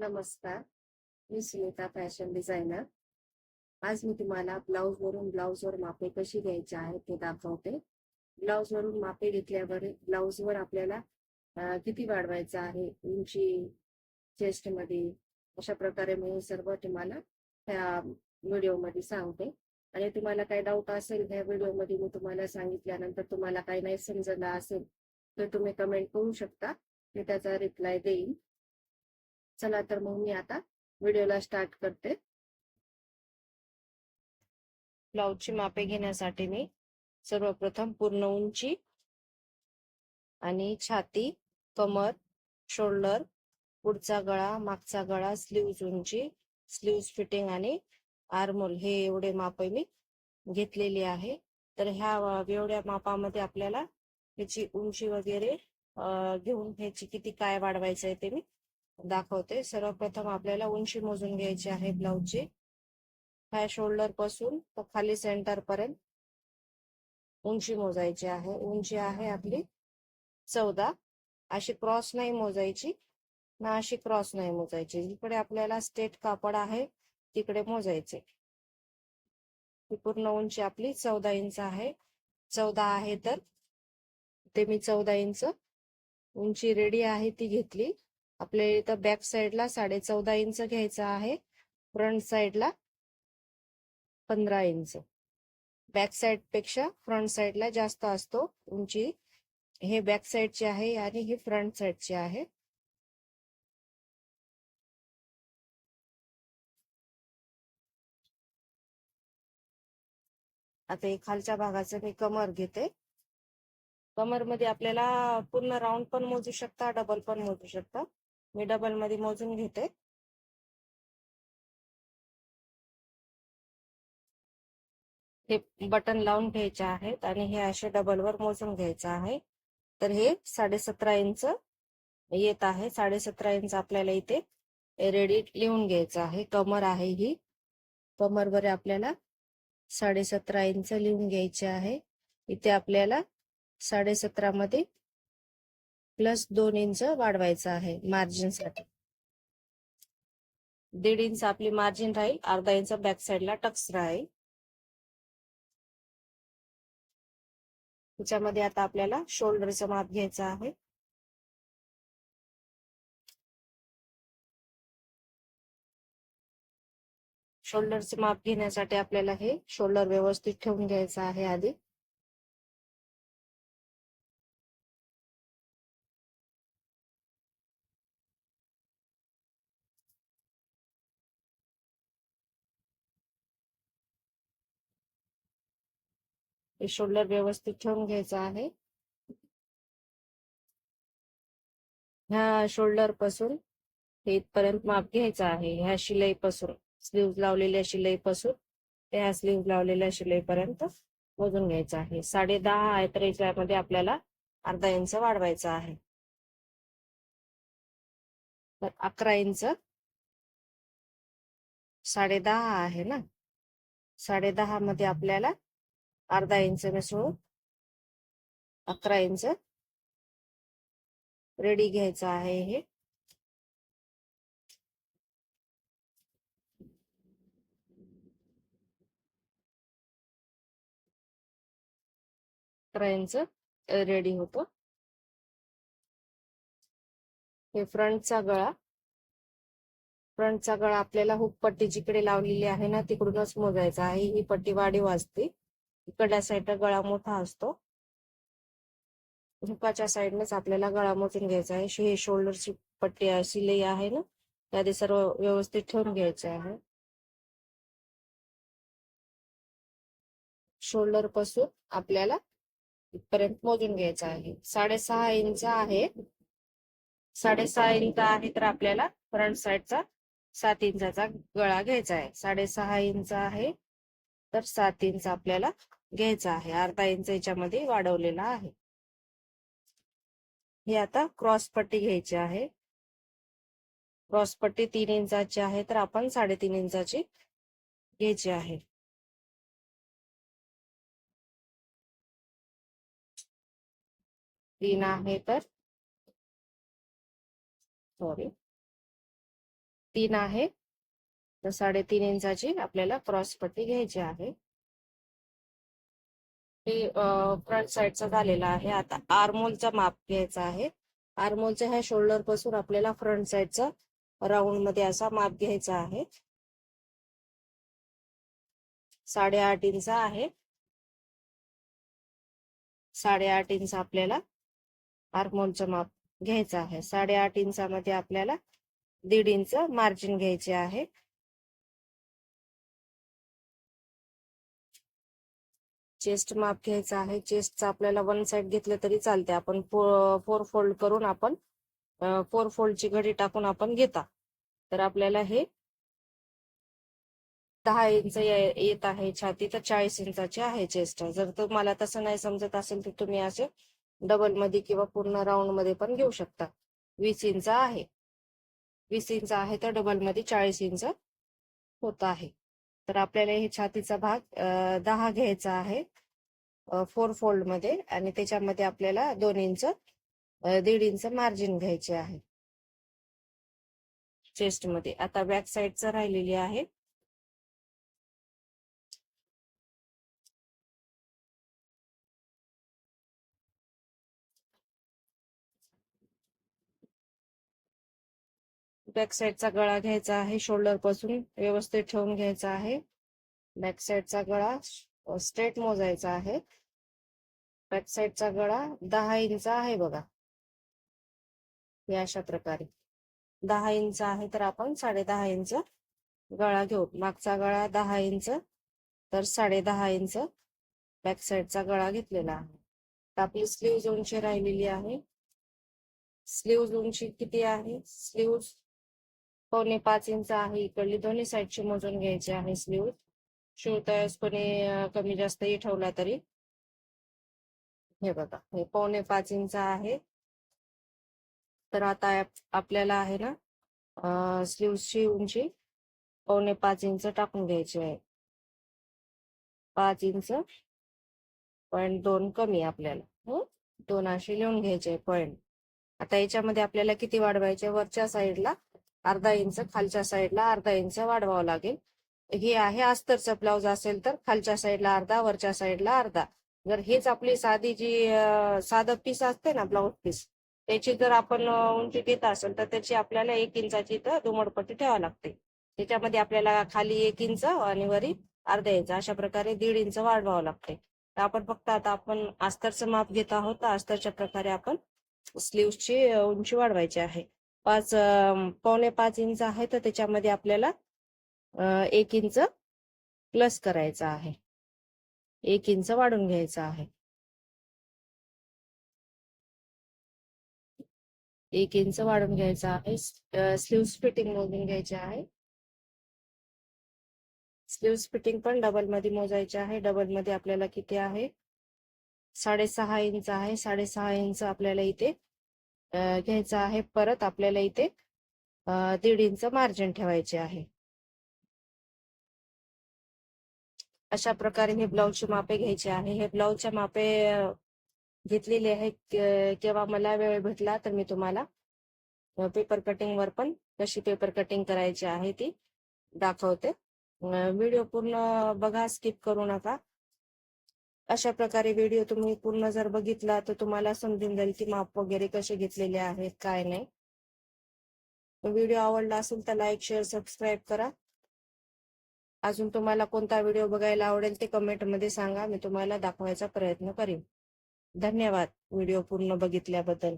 नमस्कार मी Sunita fashion designer. आज मी तुम्हाला ब्लाउज वरून ब्लाउज वर मापे कशी घ्यायची आहे ते दाखवते. ब्लाउज वरून मापे घेतल्यावर ब्लाउज वर आपल्याला किती वाढवायचं आहे उंची चेस्टमध्ये अशा प्रकारे मी सर्व तुम्हाला त्या व्हिडिओमध्ये सांगते. आणि तुम्हाला काही डाऊट असेल ह्या व्हिडिओमध्ये मी तुम्हाला सांगितल्यानंतर तुम्हाला काही नाही समजलं असेल तर तुम्ही कमेंट करू शकता. मी त्याचा रिप्लाय देईन. चला तर मग मी आता व्हिडिओला स्टार्ट करते. ब्लाऊजची मापे घेण्यासाठी मी सर्वप्रथम पूर्ण उंची आणि छाती कमर शोल्डर पुढचा गळा मागचा गळा स्लीव्ज उंची स्लीव्ज फिटिंग आणि आर्मोल हे एवढे माप मी घेतलेली आहे. तर ह्या एवढ्या मापामध्ये आपल्याला ह्याची उंची वगैरे घेऊन ह्याची किती काय वाढवायचं आहे ते मी दाखवते. सर्वप्रथम आपल्याला उंची मोजून घ्यायची आहे ब्लाऊजची. ह्या शोल्डरपासून तर खाली सेंटर पर्यंत उंची मोजायची आहे. उंची आहे आपली चौदा. अशी क्रॉस नाही मोजायची. ना अशी क्रॉस नाही मोजायची. जिकडे आपल्याला स्टेट कापड आहे तिकडे मोजायचे. ही पूर्ण उंची आपली चौदा इंच आहे. चौदा आहे तर ते मी चौदा इंच. उंची रेडी आहे ती घेतली. आपल्या इथं बॅक साईडला साडे चौदा इंच घ्यायचं आहे. फ्रंट साईडला पंधरा इंच बॅक साईडपेक्षा फ्रंट साईडला जास्त असतो. उंची हे बॅक साईडची आहे आणि ही फ्रंट साईडची आहे. आता हे खालच्या भागाचं मी कमर घेते. कमरमध्ये आपल्याला पूर्ण राऊंड पण मोजू शकता डबल पण मोजू शकता. मी डबलमध्ये मोजून घेते. हे बटन लावून घ्यायचे आहेत आणि हे असे डबलवर मोजून घ्यायचं आहे. तर हे साडेसतरा इंच येत आहे. साडेसतरा इंच आपल्याला इथे रेडी लिहून घ्यायचं आहे. कमर आहे ही. कमरवर आपल्याला साडेसतरा इंच लिहून घ्यायचे आहे. इथे आपल्याला साडेसतरा मध्ये प्लस दोन इंच वाढवायचं आहे मार्जिनसाठी. दीड इंच आपली मार्जिन राहील अर्धा इंच बॅक साईडला टक्स राहील. त्याच्यामध्ये आता आपल्याला शोल्डरचं माप घ्यायचं आहे. शोल्डरचे माप घेण्यासाठी आपल्याला हे शोल्डर व्यवस्थित ठेवून घ्यायचं आहे आधी. हे शोल्डर व्यवस्थित ठेवून घ्यायचं आहे. ह्या शोल्डरपासून हे इथपर्यंत माप घ्यायचं आहे. ह्या शिलाई पासून स्लीव्ह लावलेल्या शिलाई पासून ते ह्या स्लीव्ह लावलेल्या शिलाईपर्यंत मोजून घ्यायचं आहे. साडे दहा आहे तर याच्यामध्ये आपल्याला अर्धा इंच वाढवायचा आहे. तर अकरा इंच साडे दहा आहे ना? साडे दहा मध्ये आपल्याला अर्धा इंच मिसळून अकरा इंच. रेडी घ्यायचं आहे हे. अकरा इंच रेडी होतो. हे फ्रंटचा गळा. फ्रंटचा गळा आपल्याला हुक पट्टी जिकडे लावलेली आहे ना तिकडूनच मोजायचा आहे. ही पट्टी वाढीव असते. इकडल्या साईडला गळा मोठा असतो. हुकाच्या साईडनेच आपल्याला गळा मोजून घ्यायचा आहे. हे शोल्डरची पट्टी शिलाई आहे ना त्याआधी सर्व व्यवस्थित ठेवून घ्यायचे आहे. शोल्डरपासून आपल्याला इथपर्यंत मोजून घ्यायचा आहे. साडेसहा इंच आहे. साडेसहा इंच आहे तर आपल्याला फ्रंट साईडचा सात इंचाचा गळा घ्यायचा आहे. साडेसहा इंच आहे तर सात इंच आपल्याला घ्यायचा आहे. अर्धा इंच याच्यामध्ये वाढवलेला आहे. हे आता क्रॉस पट्टी घ्यायची आहे. क्रॉस पट्टी तीन इंचाची आहे तर आपण साडेतीन इंचाची घ्यायची आहे. तीन आहे तर सॉरी तीन आहे तर साडेतीन इंचाची आपल्याला क्रॉस पट्टी घ्यायची आहे. फ्रंट साईडचा झालेला आहे. आता आरमोलचा माप घ्यायचा आहे. आरमोलच्या ह्या शोल्डरपासून आपल्याला फ्रंट साईडचा राऊंडमध्ये असा माप घ्यायचा आहे. साडेआठ इंच आहे. साडेआठ इंच आपल्याला आरमोलचं माप घ्यायचं आहे. साडेआठ इंचामध्ये आपल्याला दीड इंच मार्जिन घ्यायचे आहे. चेस्ट माप घ्यायचं आहे. चेस्टचा आपल्याला वन साइड घेतलं तरी चालते आपण फोर फोल्ड करून आपण फोर फोल्डची घडी टाकून आपण घेता. तर आपल्याला हे दहा इंच येत आहे छाती. तर चाळीस इंचाची आहे चेस्ट जर तुम्हाला तसं नाही समजत असेल तर तुम्ही असे डबलमध्ये किंवा पूर्ण राऊंडमध्ये पण घेऊ शकता. वीस इंच आहे. वीस इंच आहे तर डबलमध्ये चाळीस इंच होत आहे. तर आपल्याला हे छातीचा भाग दहा घ्यायचा आहे फोर फोल्डमध्ये आणि त्याच्यामध्ये आपल्याला दोन इंच दीड इंच मार्जिन घ्यायचे आहे. चेस्टमध्ये. आता बॅक साईडचं राहिलेली आहे. बॅक साईडचा गळा घ्यायचा आहे शोल्डरपासून व्यवस्थित ठेवून घ्यायचा आहे. बॅक साईडचा गळा स्ट्रेट मोजायचा आहे. बॅक साईडचा गळा दहा इंच आहे बघा. या अशा प्रकारे. दहा इंच आहे तर आपण साडे दहा इंच गळा घेऊ. मागचा गळा दहा इंच तर साडे दहा इंच बॅक साईडचा गळा घेतलेला आहे. आपली स्लीव्ह उंची राहिलेली आहे. स्लीव्ह उंची किती आहे? स्लीव्ह पावणे पाच इंच आहे इकडली दोन्ही साईडची मोजून घ्यायची आहे स्लीव शिवतास कोणी कमी जास्तही ठेवला तरी. हे बघा हे पावणे पाच इंच आहे. तर आता आपल्याला आहे ना स्लीवची उंची पावणे पाच इंच टाकून घ्यायची आहे. पाच इंच पॉईंट दोन कमी आपल्याला हो? दोन असे लिहून घ्यायचे पॉइंट आता याच्यामध्ये आपल्याला किती वाढवायचे वरच्या साईडला अर्धा इंच खालच्या साईडला अर्धा इंच वाढवावं लागेल. हे आहे अस्तरचं ब्लाऊज असेल तर खालच्या साईडला अर्धा वरच्या साईडला अर्धा. जर हेच आपली साधी जी साधं पीस असते ना ब्लाऊज पीस त्याची जर आपण उंची घेत असेल तर त्याची आपल्याला एक इंचाची इथं दुमडपट्टी ठेवावी लागते. त्याच्यामध्ये आपल्याला खाली एक इंच आणि वरी अर्धा इंच अशा प्रकारे दीड इंच वाढवावं लागते. तर आपण फक्त आता आपण अस्तरचं माप घेत आहोत. तर अस्तरच्या प्रकारे आपण स्लीव्सची उंची वाढवायची आहे. पाच पावणे पाच इंच आहे तर त्याच्यामध्ये आपल्याला एक इंच प्लस करायचा आहे. एक इंच वाढून घ्यायचा आहे. एक इंच वाढून घ्यायचा आहे. स्लीव्ह फिटिंग मोजून घ्यायची आहे. स्लीव्स फिटिंग पण डबलमध्ये मोजायची आहे. डबलमध्ये आपल्याला किती आहे? साडेसहा इंच आहे. साडेसहा इंच आपल्याला इथे घ्यायचं आहे. परत आपल्याला इथे दीड इंच मार्जिन ठेवायचे आहे. अशा प्रकारे हे ब्लाऊजची मापे घ्यायचे आहे. हे ब्लाऊजच्या मापे घेतलेले आहे केव्हा मला वेळ भेटला तर मी तुम्हाला पेपर कटिंग वर पण कशी पेपर कटिंग करायची आहे ती दाखवते. व्हिडिओ पूर्ण बघा स्किप करू नका. अशा प्रकारे व्हिडिओ तुम्ही पूर्ण जर बघितला तर तुम्हाला समजून जाईल की माप वगैरे कसे घेतलेले आहेत काय नाही. व्हिडिओ आवडला असेल तर लाईक शेअर सबस्क्राईब करा. अजून तुम्हाला कोणता व्हिडिओ बघायला आवडेल ते कमेंटमध्ये सांगा. मी तुम्हाला दाखवायचा प्रयत्न करेन. धन्यवाद. व्हिडिओ पूर्ण बघितल्याबद्दल.